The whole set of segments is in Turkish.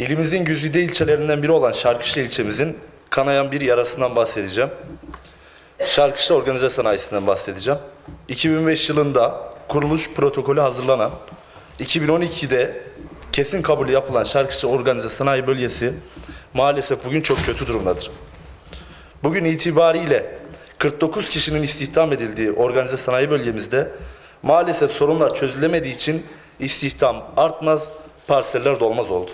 İlimizin güzide ilçelerinden biri olan Şarkışla ilçemizin kanayan bir yarasından bahsedeceğim. Şarkışla Organize Sanayisi'nden bahsedeceğim. 2005 yılında kuruluş protokolü hazırlanan, 2012'de kesin kabul yapılan Şarkışla Organize Sanayi Bölgesi maalesef bugün çok kötü durumdadır. Bugün itibariyle 49 kişinin istihdam edildiği organize sanayi bölgemizde maalesef sorunlar çözülemediği için istihdam artmaz, parseller dolmaz oldu.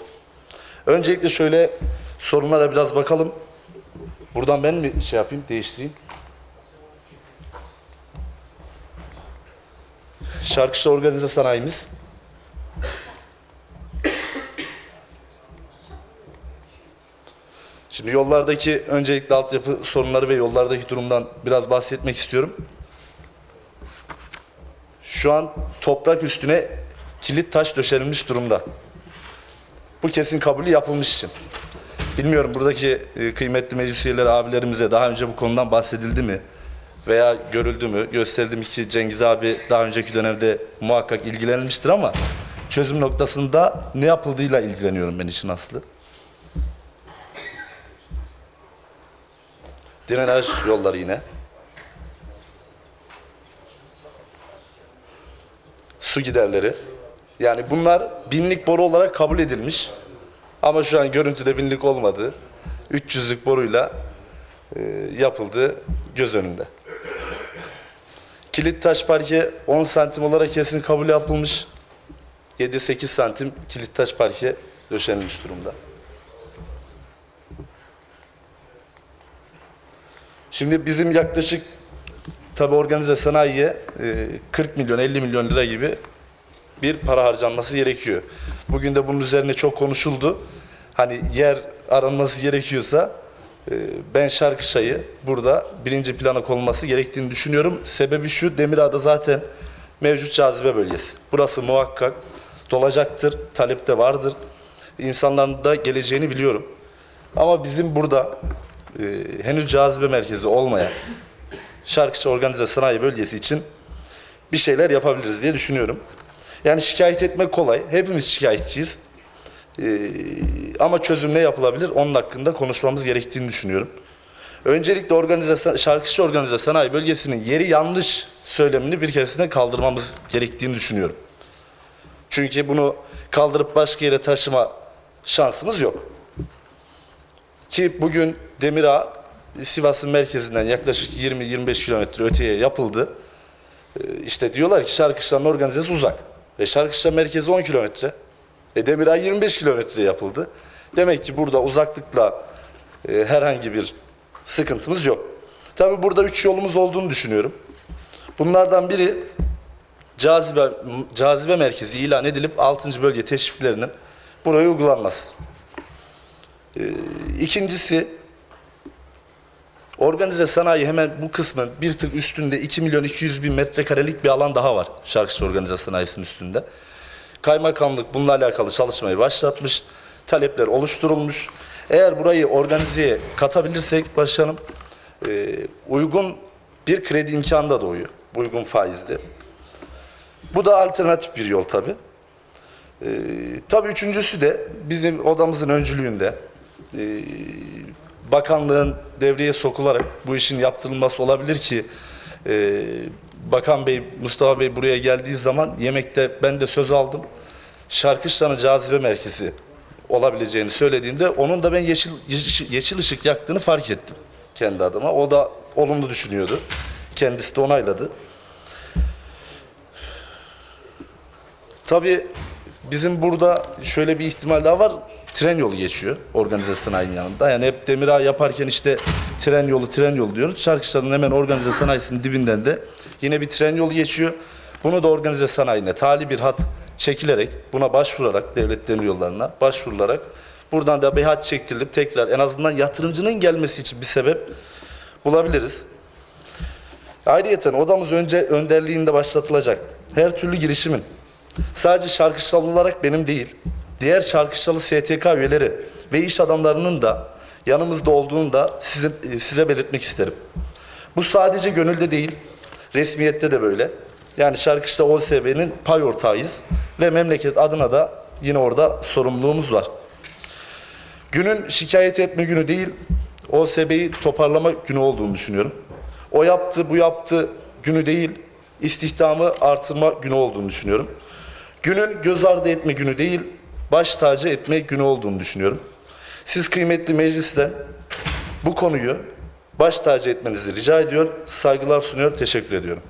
Öncelikle şöyle sorunlara biraz bakalım. Buradan ben mi şey yapayım, değiştireyim? Şarkışla organize sanayimiz. Şimdi yollardaki öncelikle altyapı sorunları ve yollardaki durumdan biraz bahsetmek istiyorum. Şu an toprak üstüne kilit taş döşenilmiş durumda. Bu kesin kabulü yapılmış. Bilmiyorum buradaki e, kıymetli meclis üyeleri abilerimize daha önce bu konudan bahsedildi mi? Veya görüldü mü? Gösterdim ki Cengiz abi daha önceki dönemde muhakkak ilgilenmiştir ama çözüm noktasında ne yapıldığıyla ilgileniyorum ben işin aslı. Drenaj yolları yine. Su giderleri. Yani bunlar binlik boru olarak kabul edilmiş. Ama şu an görüntüde binlik olmadı. 300'lük boruyla e, yapıldı göz önünde. Kilit taş parke 10 santim olarak kesin kabul yapılmış. 7-8 santim kilit taş parke döşenmiş durumda. Şimdi bizim yaklaşık tabi organize sanayiye e, 40 milyon 50 milyon lira gibi bir para harcanması gerekiyor. Bugün de bunun üzerine çok konuşuldu. Hani yer aranması gerekiyorsa e, ben Şarkışay'ı burada birinci plana konulması gerektiğini düşünüyorum. Sebebi şu Demirağ'da zaten mevcut cazibe bölgesi. Burası muhakkak dolacaktır, talep de vardır. İnsanların da geleceğini biliyorum. Ama bizim burada e, henüz cazibe merkezi olmayan Şarkışa Organize Sanayi Bölgesi için bir şeyler yapabiliriz diye düşünüyorum. Yani şikayet etmek kolay. Hepimiz şikayetçiyiz. Ee, ama çözüm ne yapılabilir? Onun hakkında konuşmamız gerektiğini düşünüyorum. Öncelikle organize, Şarkışa Organize Sanayi Bölgesi'nin yeri yanlış söylemini bir keresinde kaldırmamız gerektiğini düşünüyorum. Çünkü bunu kaldırıp başka yere taşıma şansımız yok. Ki bugün Demirağ Sivas'ın merkezinden yaklaşık 20-25 kilometre öteye yapıldı. Ee, İşte diyorlar ki Şarkışla'nın organizesi uzak. Ve Şarkışla merkezi 10 kilometre. E Demirağ 25 kilometre yapıldı. Demek ki burada uzaklıkla e, herhangi bir sıkıntımız yok. Tabi burada üç yolumuz olduğunu düşünüyorum. Bunlardan biri cazibe, cazibe merkezi ilan edilip 6. bölge teşviklerinin buraya uygulanması. Ee, İkincisi organize sanayi hemen bu kısmın bir tık üstünde 2 milyon 200 bin metrekarelik bir alan daha var Şarkışla Organize Sanayisi'nin üstünde. Kaymakamlık bununla alakalı çalışmayı başlatmış. Talepler oluşturulmuş. Eğer burayı organizeye katabilirsek başkanım e, uygun bir kredi imkanı da doğuyor. Uygun faizli. Bu da alternatif bir yol tabii. Ee, tabii üçüncüsü de bizim odamızın öncülüğünde e, bakanlığın devreye sokularak bu işin yaptırılması olabilir ki e, Bakan Bey, Mustafa Bey buraya geldiği zaman yemekte ben de söz aldım. Şarkışlan'ın cazibe merkezi olabileceğini söylediğimde onun da ben yeşil, yeşil, ışık yaktığını fark ettim kendi adıma. O da olumlu düşünüyordu. Kendisi de onayladı. Tabii bizim burada şöyle bir ihtimal daha var. Tren yolu geçiyor organize sanayinin yanında. Yani hep Demirağ yaparken işte tren yolu, tren yolu diyoruz. Şarkışların hemen organize sanayisinin dibinden de yine bir tren yolu geçiyor. Bunu da organize sanayine tali bir hat çekilerek, buna başvurarak, devlet demir yollarına başvurularak buradan da bir hat çektirilip tekrar en azından yatırımcının gelmesi için bir sebep bulabiliriz. Ayrıyeten odamız önce önderliğinde başlatılacak her türlü girişimin sadece şarkışlalı olarak benim değil, diğer şarkışlalı STK üyeleri ve iş adamlarının da yanımızda olduğunu da size, size belirtmek isterim. Bu sadece gönülde değil, resmiyette de böyle. Yani Şarkışla OSB'nin pay ortağıyız ve memleket adına da yine orada sorumluluğumuz var. Günün şikayet etme günü değil, OSB'yi toparlama günü olduğunu düşünüyorum. O yaptı, bu yaptı günü değil, istihdamı artırma günü olduğunu düşünüyorum. Günün göz ardı etme günü değil, baş tacı etme günü olduğunu düşünüyorum. Siz kıymetli meclisten bu konuyu baş tacı etmenizi rica ediyor, saygılar sunuyor, teşekkür ediyorum.